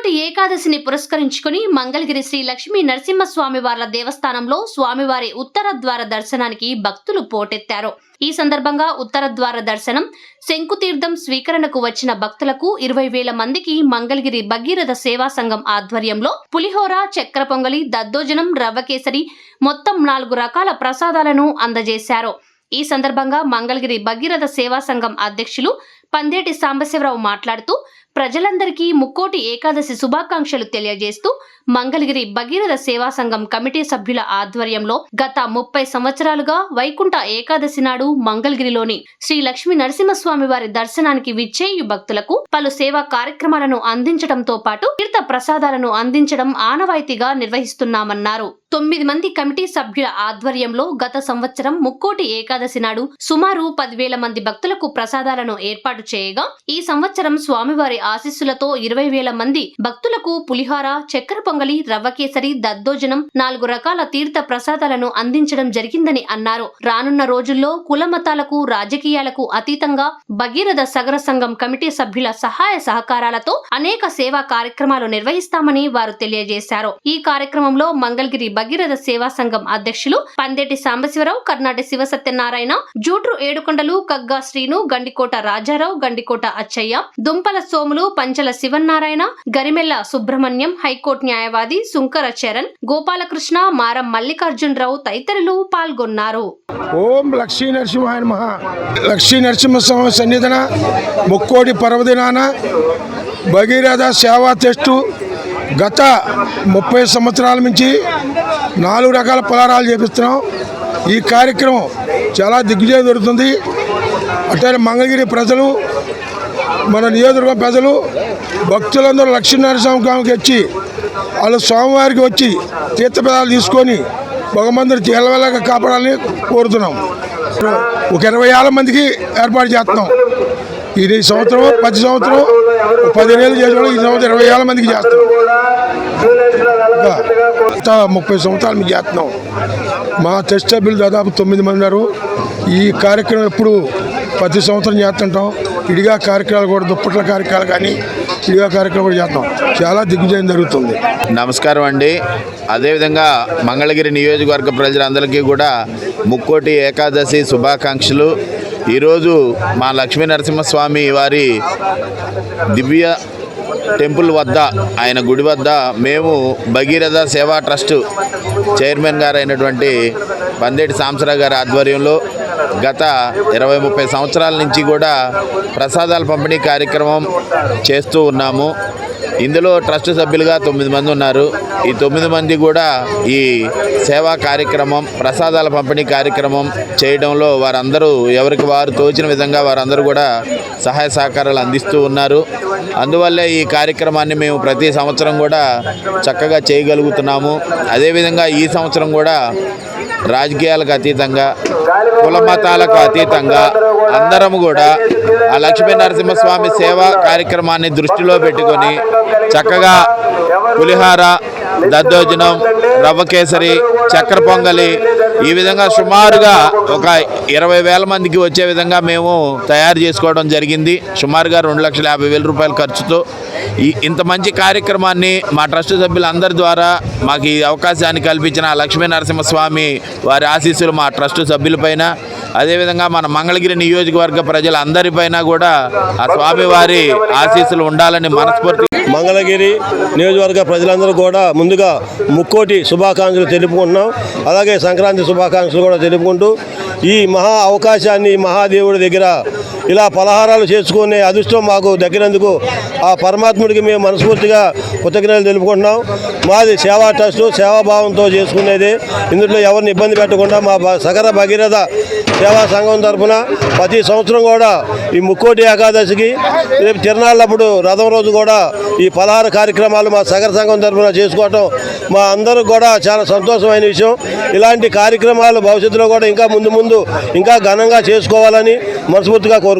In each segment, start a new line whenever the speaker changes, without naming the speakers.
ముక్కోటి ఏకాదశిని పురస్కరించుకుని మంగళగిరి శ్రీ లక్ష్మీ నరసింహస్వామి వార్ల దేవస్థానంలో స్వామివారి ఉత్తర ద్వార దర్శనానికి భక్తులు పోటెత్తారు. ఈ సందర్భంగా ఉత్తర ద్వార దర్శనం శంకుతీర్థం స్వీకరణకు వచ్చిన భక్తులకు ఇరవై వేల మందికి మంగళగిరి భగీరథ సేవా సంఘం ఆధ్వర్యంలో పులిహోర చక్ర పొంగలి దద్దోజనం రవ్వకేసరి మొత్తం నాలుగు రకాల ప్రసాదాలను అందజేశారు. ఈ సందర్భంగా మంగళగిరి భగీరథ సేవా సంఘం అధ్యక్షులు పందేటి సాంబశివరావు మాట్లాడుతూ ప్రజలందరికీ ముక్కోటి ఏకాదశి శుభాకాంక్షలు తెలియజేస్తూ మంగళగిరి భగీరథ సేవా సంఘం కమిటీ సభ్యుల ఆధ్వర్యంలో గత ముప్పై సంవత్సరాలుగా వైకుంఠ ఏకాదశి నాడు మంగళగిరిలోని శ్రీ లక్ష్మీ నరసింహస్వామి వారి దర్శనానికి విచ్చేయు భక్తులకు పలు సేవా కార్యక్రమాలను అందించడంతో పాటు తీర్థ ప్రసాదాలను అందించడం ఆనవాయితీగా నిర్వహిస్తున్నామన్నారు. తొమ్మిది మంది కమిటీ సభ్యుల ఆధ్వర్యంలో గత సంవత్సరం ముక్కోటి ఏకాదశి నాడు సుమారు పదివేల మంది భక్తులకు ప్రసాదాలను ఏర్పాటు చేయగా ఈ సంవత్సరం స్వామివారి ఆశీస్సులతో ఇరవై వేల మంది భక్తులకు పులిహార చక్కెర పొంగలి రవ్వకేసరి దద్దోజనం నాలుగు రకాల తీర్థ ప్రసాదాలను అందించడం జరిగిందని అన్నారు. రానున్న రోజుల్లో కుల మతాలకు రాజకీయాలకు అతీతంగా భగీరథ సగర సంఘం కమిటీ సభ్యుల సహాయ సహకారాలతో అనేక సేవా కార్యక్రమాలు నిర్వహిస్తామని వారు తెలియజేశారు. ఈ కార్యక్రమంలో మంగళగిరి భగీరథ సేవా సంఘం అధ్యక్షులు పందేటి సాంబశివరావు కర్ణాటి శివసత్యనారాయణ జూట్రు ఏడుకొండలు కగ్గా శ్రీను గండికోట రాజారావు గండికోట అచ్చయ్య దుంపల సోములు పంచల శివన్నారాయణ గరిమెల్ల సుబ్రహ్మణ్యం హైకోర్టు న్యాయవాది సుంకర చరణ్ గోపాలకృష్ణ మారం మల్లికార్జునరావు తదితరులు పాల్గొన్నారు.
ఓం లక్ష్మీ నరసింహాయ నమ. లక్ష్మీ నరసింహస్వామి సన్నిధన ముక్కోడి పర్వదినాన భగీరథ సేవా టెస్టు గత ముప్పై సంవత్సరాల నుంచి నాలుగు రకాల పలారాలు చేపిస్తున్నాం. ఈ కార్యక్రమం చాలా దిగ్విజయం దొరుకుతుంది. అట్లనే మంగళగిరి ప్రజలు మన నియోజకవర్గం ప్రజలు భక్తులందరూ లక్ష్మీ నరసింహస్వామికి వచ్చి వాళ్ళు స్వామివారికి వచ్చి తీర్థపదాలు తీసుకొని భగవంతుడు తెలవెల్లగా కాపాడాలని కోరుతున్నాం. ఒక ఇరవై ఏళ్ళ మందికి ఏర్పాటు చేస్తున్నాం. ఇది సంవత్సరం ప్రతి సంవత్సరం పదిహేను చేసేవాళ్ళు ఈ సంవత్సరం ఇరవై ఏళ్ళ మందికి చేస్తున్నాం. ఇంకా ముప్పై సంవత్సరాలు మీకు చేస్తున్నాం. మా టెస్ట్ సభ్యులు దాదాపు తొమ్మిది మంది ఉన్నారు. ఈ కార్యక్రమం ఎప్పుడు ప్రతి సంవత్సరం చేస్తుంటాం. విడిగా కార్యక్రమాలు కూడా దుప్పట్ల కార్యక్రమాలు కానీ విడిగా కార్యక్రమాలు కూడా చేస్తాం చాలా దిగ్విజయం జరుగుతుంది.
నమస్కారం అండి. అదేవిధంగా మంగళగిరి నియోజకవర్గ ప్రజలందరికీ కూడా ముక్కోటి ఏకాదశి శుభాకాంక్షలు. ఈరోజు మా లక్ష్మీ నరసింహస్వామి వారి దివ్య టెంపుల్ వద్ద ఆయన గుడి వద్ద మేము భగీరథ సేవా ట్రస్ట్ చైర్మన్ గారు అయినటువంటి పందేటి సాంసరావు గారి ఆధ్వర్యంలో గత ఇరవై ముప్పై సంవత్సరాల నుంచి కూడా ప్రసాదాల పంపిణీ కార్యక్రమం చేస్తూ ఉన్నాము. ఇందులో ట్రస్ట్ సభ్యులుగా తొమ్మిది మంది ఉన్నారు. ఈ తొమ్మిది మంది కూడా ఈ సేవా కార్యక్రమం ప్రసాదాల పంపిణీ కార్యక్రమం చేయడంలో వారందరూ ఎవరికి వారు తోచిన విధంగా వారందరూ కూడా సహాయ సహకారాలు అందిస్తూ ఉన్నారు. అందువల్లే ఈ కార్యక్రమాన్ని మేము ప్రతి సంవత్సరం కూడా చక్కగా చేయగలుగుతున్నాము. అదేవిధంగా ఈ సంవత్సరం కూడా రాజకీయాలకు అతీతంగా కుల మతాలకు అతీతంగా అందరం కూడా ఆ లక్ష్మీ నరసింహస్వామి సేవా కార్యక్రమాన్ని దృష్టిలో పెట్టుకొని చక్కగా పులిహార దద్దోజనం రవ్వ కేసరి చక్కెర పొంగలి ఈ విధంగా సుమారుగా ఒక ఇరవై వేల మందికి వచ్చే విధంగా మేము తయారు చేసుకోవడం జరిగింది. సుమారుగా రెండు లక్షల యాభై వేల రూపాయల ఖర్చుతో ఈ ఇంత మంచి కార్యక్రమాన్ని మా ట్రస్ట్ సభ్యులందరి ద్వారా మాకు ఈ అవకాశాన్ని కల్పించిన లక్ష్మీ నరసింహస్వామి వారి ఆశీస్సులు మా ట్రస్ట్ సభ్యులపైన అదేవిధంగా మన మంగళగిరి నియోజకవర్గ ప్రజలందరిపైన కూడా ఆ స్వామివారి ఆశీస్సులు ఉండాలని మనస్ఫూర్తి
మంగళగిరి నియోజకవర్గ ప్రజలందరూ కూడా ముందుగా ముక్కోటి శుభాకాంక్షలు తెలుపుకుంటున్నాం. అలాగే సంక్రాంతి శుభాకాంక్షలు కూడా తెలుపుకుంటూ ఈ మహా అవకాశాన్ని మహాదేవుడి దగ్గర ఇలా పలహారాలు చేసుకునే అదృష్టం మాకు దక్కినందుకు ఆ పరమాత్ముడికి మేము మనస్ఫూర్తిగా కృతజ్ఞతలు తెలుపుకుంటున్నాం. మాది సేవా ట్రస్టు సేవాభావంతో చేసుకునేది. ఇందులో ఎవరిని ఇబ్బంది పెట్టకుండా మా భ- సగర భగీరథ సేవా సంఘం తరఫున ప్రతి సంవత్సరం కూడా ఈ ముక్కోటి ఏకాదశికి రేపు తిరణాళ్ళప్పుడు రథం రోజు కూడా ఈ పలహార కార్యక్రమాలు మా సగర సంఘం తరఫున చేసుకోవటం మా అందరూ కూడా చాలా సంతోషమైన విషయం. ఇలాంటి కార్యక్రమాలు భవిష్యత్తులో కూడా ఇంకా ముందు ముందు ఇంకా ఘనంగా చేసుకోవాలని మనస్ఫూర్తిగా కోరుకుంటున్నాం.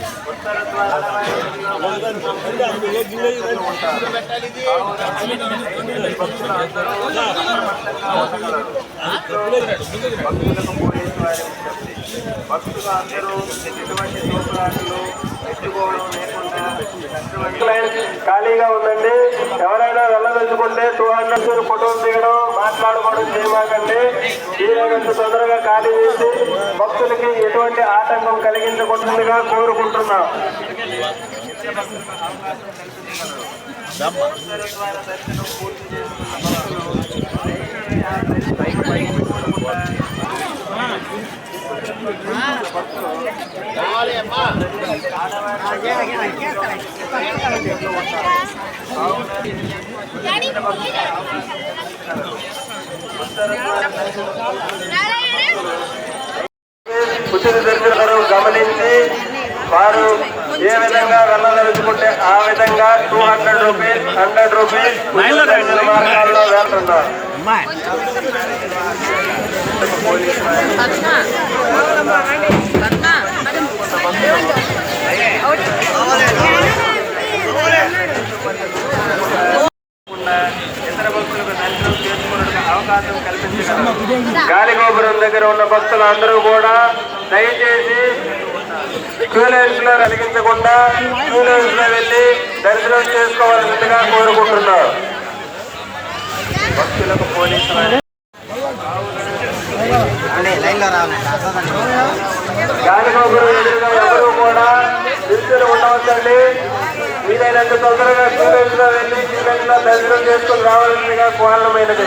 భక్తులకు భక్తులు అందరూ ఎటువంటి ఎత్తుకోవడం లేకుండా ఖాళీగా ఉందండి. ఎవరైనా వెళ్ళదలుచుకుంటే టూ హండ్రెడ్ ఫోటోలు దిగడం వీలైనంత తొందరగా ఖాళీ చేసి భక్తులకి ఎటువంటి ఆటంకం కలిగించకుండాగా కోరుకుంటున్నాం. ఉచిత దర్శనం గమనించి వారు ఏ విధంగా వెళ్ళదలుచుకుంటే ఆ విధంగా two hundred rupees hundred rupees మార్గాల్లో వెళ్తున్నారు ఇతర భక్తులకు దర్శనం చేసుకున్నట్టు అవకాశం కల్పించగలరు గాలి గోపురం దగ్గర ఉన్న భక్తులు అందరూ కూడా దయచేసి క్యూలైన్స్లో కలిగించకుండా క్యూలైన్స్లో వెళ్ళి దర్శనం చేసుకోవాల్సిందిగా కోరుకుంటున్నారు. భక్తులకు పోలీసు వారి గాలి గోపురం ఎదురుగా ఎవరు కూడా ఉండవచ్చండి. వీలైనంత తొందరగా క్యూలైన్స్లో వెళ్ళి క్యూలైన్స్లో దర్శనం చేసుకుని రావాల్సిందిగా కోరడమైనది.